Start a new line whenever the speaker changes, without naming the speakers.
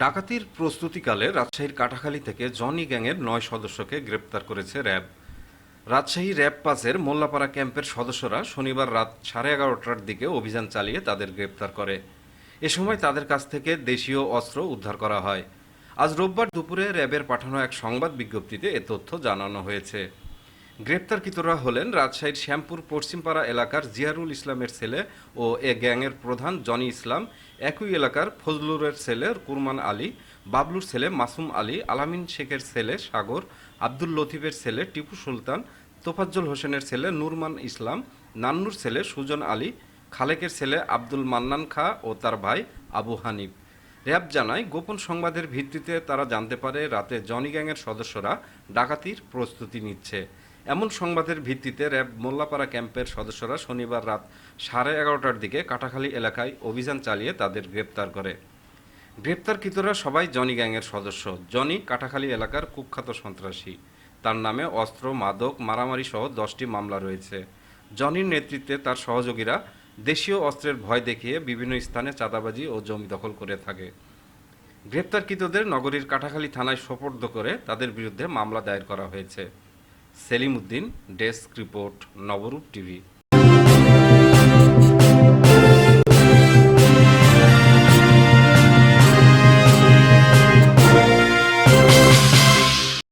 ডাকাতির প্রস্তুতিকালে রাজশাহীর কাটাখালী থেকে জনি গ্যাংয়ের নয় সদস্যকে গ্রেপ্তার করেছে র্যাব। রাজশাহী র্যাব পাসের মোল্লাপাড়া ক্যাম্পের সদস্যরা শনিবার রাত সাড়ে এগারোটার দিকে অভিযান চালিয়ে তাদের গ্রেপ্তার করে। এ সময় তাদের কাছ থেকে দেশীয় অস্ত্র উদ্ধার করা হয়। আজ রোববার দুপুরে র্যাবের পাঠানো এক সংবাদ বিজ্ঞপ্তিতে এ তথ্য জানানো হয়েছে। গ্রেপ্তারকৃতরা হলেন রাজশাহীর শ্যামপুর পশ্চিমপাড়া এলাকার জিয়ারুল ইসলামের ছেলে ও এ গ্যাংয়ের প্রধান জনি ইসলাম, একই এলাকার ফজলুরের ছেলে কুরমান আলী, বাবলুর ছেলে মাসুম আলী, আলামিন শেখের ছেলে সাগর, আব্দুল লতিফের ছেলে টিপু সুলতান, তোফাজ্জল হোসেনের ছেলে নুরমান ইসলাম, নান্নুর ছেলে সুজন আলী, খালেকের ছেলে আব্দুল মান্নান খা ও তার ভাই আবু হানিফ। র্যাব জানায়, গোপন সংবাদের ভিত্তিতে তারা জানতে পারে, রাতে জনি গ্যাংয়ের সদস্যরা ডাকাতির প্রস্তুতি নিচ্ছে। এমন সংবাদের ভিত্তিতে র্যাব মোল্লাপাড়া ক্যাম্পের সদস্যরা শনিবার রাত সাড়ে এগারোটার দিকে কাটাখালী এলাকায় অভিযান চালিয়ে তাদের গ্রেপ্তার করে। গ্রেপ্তারকৃতরা সবাই জনি গ্যাংয়ের সদস্য। জনি কাটাখালী এলাকার কুখ্যাত সন্ত্রাসী। তার নামে অস্ত্র, মাদক, মারামারি সহ দশটি মামলা রয়েছে। জনির নেতৃত্বে তার সহযোগীরা দেশীয় অস্ত্রের ভয় দেখিয়ে বিভিন্ন স্থানে চাঁদাবাজি ও জমি দখল করে থাকে। গ্রেপ্তারকৃতদের নগরীর কাটাখালী থানায় সোপর্দ করে তাদের বিরুদ্ধে মামলা দায়ের করা হয়েছে। Salim Uddin desk report Nabarup TV.